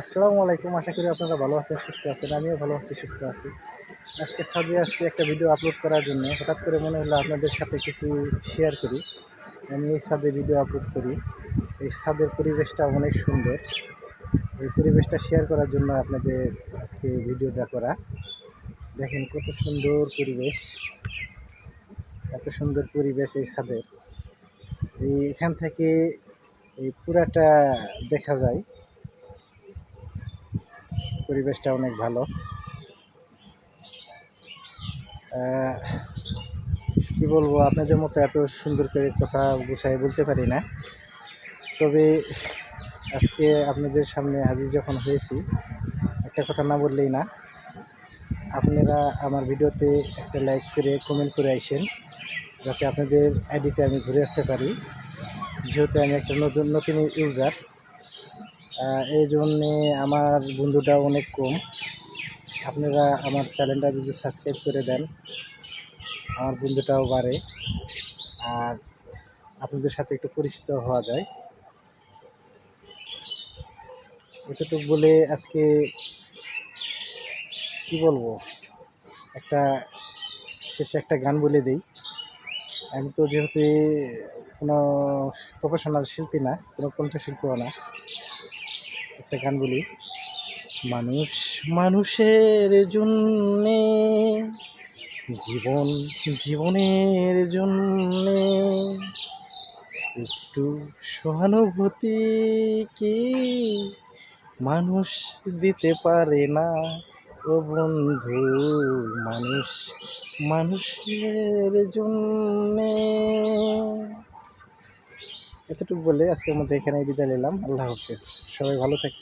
আসসালামু আলাইকুম, আশা করি আপনারা ভালো আছেন, সুস্থ আছেন, আমিও ভালো আছি, সুস্থ আছি। আজকে সাজে আসছি একটা ভিডিও আপলোড করার জন্য। হঠাৎ করে মনে হলো আপনাদের সাথে কিছু শেয়ার করি। আমি এই ছাদে ভিডিও আপলোড করি। এই ছাদের পরিবেশটা অনেক সুন্দর। এই পরিবেশটা শেয়ার করার জন্য আপনাদের আজকে ভিডিওটা করা। দেখেন কত সুন্দর পরিবেশ। এত সুন্দর পরিবেশ এই ছাদের এই এখান থেকে এই পুরাটা দেখা যায়। পরিবেশটা অনেক ভালো। কি বলব, আপনাদের মতো এত সুন্দর করে কথা গুছাই বলতে পারি না। তবে আজকে আপনাদের সামনে হাজির যখন হয়েছি, একটা কথা না বললেই না। আপনারা আমার ভিডিওতে একটা লাইক করে কমেন্ট করে আসেন, যাতে আপনাদের আইডিতে আমি ঘুরে আসতে পারি। যেহেতু আমি একটা নতুন নতুন ইউজার এই জন্যে আমার বন্ধুটা অনেক কম। আপনারা আমার চ্যানেলটা যদি সাবস্ক্রাইব করে দেন, আমার বন্ধুটাও বাড়ে। আর আপনাদের সাথে একটু পরিচিত হওয়া যায়। এতটুকু বলে আজকে কি বলব? একটা শেষে একটা গান বলে দিই। আমি তো যেহেতু কোনো প্রফেশনাল শিল্পী না, কোনো কণ্ঠশিল্পীও না। একটা গান বলি। মানুষ মানুষের জন্যে, জীবন জীবনের জন্যে, একটু সহানুভূতি কি মানুষ দিতে পারে না? ও বন্ধু, মানুষ মানুষের জন্যে। এতটুকু বলে আজকের মধ্যে এখানে বিদায় নিলাম। আল্লাহ হাফিজ। সবাই ভালো থাকবে